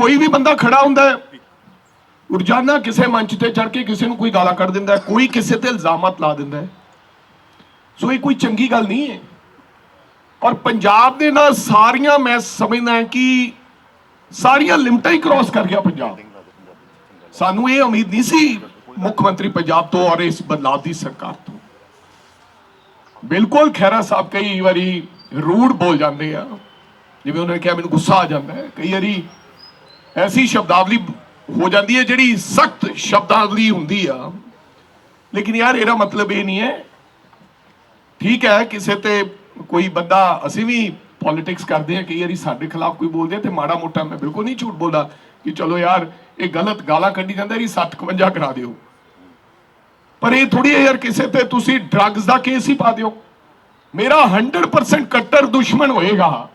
ਕੋਈ ਵੀ ਬੰਦਾ ਖੜਾ ਹੁੰਦਾ ਹੈ, ਰੋਜ਼ਾਨਾ ਕਿਸੇ ਮੰਚ ਤੇ ਚੜ ਕੇ ਕਿਸੇ ਨੂੰ ਕੋਈ ਗਾਲਾਂ ਕੱਢ ਦਿੰਦਾ ਹੈ, ਕੋਈ ਕਿਸੇ ਤੇ ਇਲਜ਼ਾਮਤ ਲਾ ਦਿੰਦਾ ਹੈ। ਸੋ ਇਹ ਕੋਈ ਚੰਗੀ ਗੱਲ ਨਹੀਂ ਹੈ। ਔਰ ਪੰਜਾਬ ਦੇ ਨਾਲ ਸਾਰੀਆਂ ਮੈਂ ਸਮਝਦਾ ਕਿ ਸਾਰੀਆਂ ਲਿਮਟਾਂ ਹੀ ਕ੍ਰਾਸ ਕਰ ਗਿਆ ਪੰਜਾਬ। ਸਾਨੂੰ ਇਹ ਉਮੀਦ ਨਹੀਂ ਸੀ ਮੁੱਖ ਮੰਤਰੀ ਪੰਜਾਬ ਤੋਂ ਔਰ ਇਸ ਬਦਲਾਅ ਦੀ ਸਰਕਾਰ ਤੋਂ। ਬਿਲਕੁਲ ਖੈਰਾ ਸਾਹਿਬ ਕਈ ਵਾਰੀ ਰੂਡ ਬੋਲ ਜਾਂਦੇ ਆ। ਜਿਵੇਂ ਉਹਨਾਂ ਨੇ ਕਿਹਾ, ਮੈਨੂੰ ਗੁੱਸਾ ਆ ਜਾਂਦਾ ਹੈ। ਕਈ ਵਾਰੀ ਐਸੀ ਸ਼ਬਦਾਵਲੀ ਹੋ ਜਾਂਦੀ ਹੈ ਜਿਹੜੀ ਸਖਤ ਸ਼ਬਦਾਵਲੀ ਹੁੰਦੀ ਆ। ਲੇਕਿਨ ਯਾਰ ਇਹਦਾ ਮਤਲਬ ਇਹ ਨਹੀਂ ਹੈ। ਠੀਕ ਹੈ, ਕਿਸੇ ਤੇ ਕੋਈ ਬੰਦਾ, ਅਸੀਂ ਵੀ ਪੋਲਿਟਿਕਸ ਕਰਦੇ ਆ ਕਈ ਵਾਰੀ ਸਾਡੇ ਖਿਲਾਫ ਕੋਈ ਬੋਲਦੇ ਤੇ ਮਾੜਾ ਮੋਟਾ ਮੈਂ ਬਿਲਕੁਲ ਨਹੀਂ ਝੂਠ ਬੋਲਦਾ ਕਿ ਚਲੋ ਯਾਰ, ਇਹ ਗਲਤ ਗਾਲਾਂ ਕੱਢੀ ਜਾਂਦਾ ਜੀ 751 ਕਰਾ ਦਿਓ। ਪਰ ਇਹ ਥੋੜੀ ਹੈ ਯਾਰ, ਕਿਸੇ ਤੇ ਤੁਸੀਂ ਡਰੱਗਸ ਦਾ ਕੇਸ ਹੀ ਪਾ ਦਿਓ। ਮੇਰਾ 100% ਕੱਟਰ ਦੁਸ਼ਮਣ ਹੋਏਗਾ।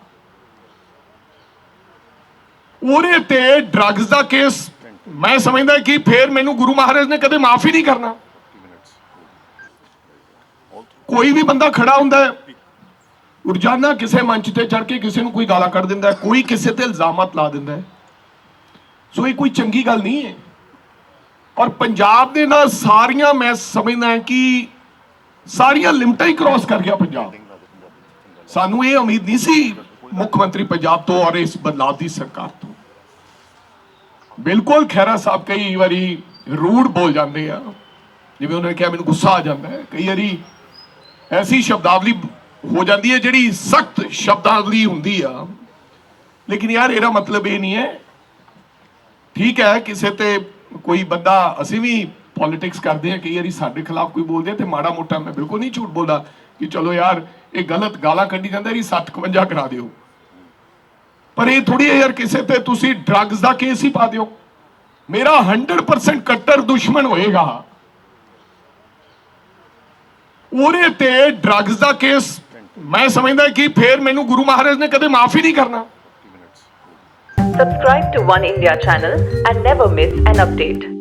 ਉਹਦੇ ਤੇ ਡਰੱਗਸ ਦਾ ਕੇਸ ਮੈਂ ਸਮਝਦਾ ਕਿ ਫੇਰ ਮੈਨੂੰ ਗੁਰੂ ਮਹਾਰਾਜ ਨੇ ਕਦੇ ਮਾਫ ਹੀ ਨਹੀਂ ਕਰਨਾ। ਕੋਈ ਵੀ ਬੰਦਾ ਖੜਾ ਹੁੰਦਾ ਹੈ, ਰੋਜ਼ਾਨਾ ਕਿਸੇ ਮੰਚ ਤੇ ਚੜ ਕੇ ਕਿਸੇ ਨੂੰ ਕੋਈ ਗਾਲਾਂ ਕੱਢ ਦਿੰਦਾ ਕੋਈ ਕਿਸੇ ਤੇ ਇਲਜ਼ਾਮਤ ਲਾ ਦਿੰਦਾ ਸੋ ਇਹ ਕੋਈ ਚੰਗੀ ਗੱਲ ਨਹੀਂ ਹੈ। ਔਰ ਪੰਜਾਬ ਦੇ ਨਾਲ ਸਾਰੀਆਂ ਮੈਂ ਸਮਝਦਾ ਕਿ ਸਾਰੀਆਂ ਲਿਮਟਾਂ ਹੀ ਕ੍ਰਾਸ ਕਰ ਗਿਆ ਪੰਜਾਬ। ਸਾਨੂੰ ਇਹ ਉਮੀਦ ਨਹੀਂ ਸੀ ਮੁੱਖ ਮੰਤਰੀ ਪੰਜਾਬ ਤੋਂ ਔਰ ਇਸ ਬਦਲਾਅ ਦੀ ਸਰਕਾਰ ਤੋਂ। ਬਿਲਕੁਲ ਖੈਰਾ ਸਾਹਿਬ ਕਈ ਵਾਰੀ ਰੂਡ ਬੋਲ ਜਾਂਦੇ ਆ। ਜਿਵੇਂ ਉਹਨਾਂ ਨੇ ਕਿਹਾ, ਮੈਨੂੰ ਗੁੱਸਾ ਆ ਜਾਂਦਾ ਹੈ। ਕਈ ਵਾਰੀ ਐਸੀ ਸ਼ਬਦਾਵਲੀ ਹੋ ਜਾਂਦੀ ਹੈ ਜਿਹੜੀ ਸਖਤ ਸ਼ਬਦਾਵਲੀ ਹੁੰਦੀ ਆ। ਲੇਕਿਨ ਯਾਰ, ਇਹਦਾ ਮਤਲਬ ਇਹ ਨਹੀਂ ਹੈ। ਠੀਕ ਹੈ, ਕਿਸੇ ਤੇ ਕੋਈ ਬੰਦਾ, ਅਸੀਂ ਵੀ ਪੋਲਿਟਿਕਸ ਕਰਦੇ ਆ ਕਈ ਵਾਰੀ ਸਾਡੇ ਖਿਲਾਫ ਕੋਈ ਬੋਲਦੇ ਆ ਤੇ ਮਾੜਾ ਮੋਟਾ ਮੈਂ ਬਿਲਕੁਲ ਨਹੀਂ ਝੂਠ ਬੋਲਦਾ ਕਿ ਚਲੋ ਯਾਰ, ਇਹ ਗਲਤ ਗਾਲਾਂ ਕੱਢੀ ਜਾਂਦਾ ਜੀ 751 ਕਰਾ ਦਿਓ। ਪਰ ਇਹ ਥੋੜੀ ਯਾਰ ਕਿਸੇ ਤੇ ਤੁਸੀਂ ਡਰੱਗਸ ਦਾ ਕੇਸ ਹੀ ਪਾ ਦਿਓ। ਮੇਰਾ 100% ਕੱਟਰ ਦੁਸ਼ਮਣ ਹੋਏਗਾ। ਉਹਦੇ ਤੇ ਡਰੱਗਸ ਦਾ ਕੇਸ ਮੈਂ ਸਮਝਦਾ ਕਿ ਫੇਰ ਮੈਨੂੰ ਗੁਰੂ ਮਹਾਰਾਜ ਨੇ ਕਦੇ ਮਾਫ ਹੀ ਨਹੀਂ ਕਰਨਾ। Subscribe to One India channel and never miss an update.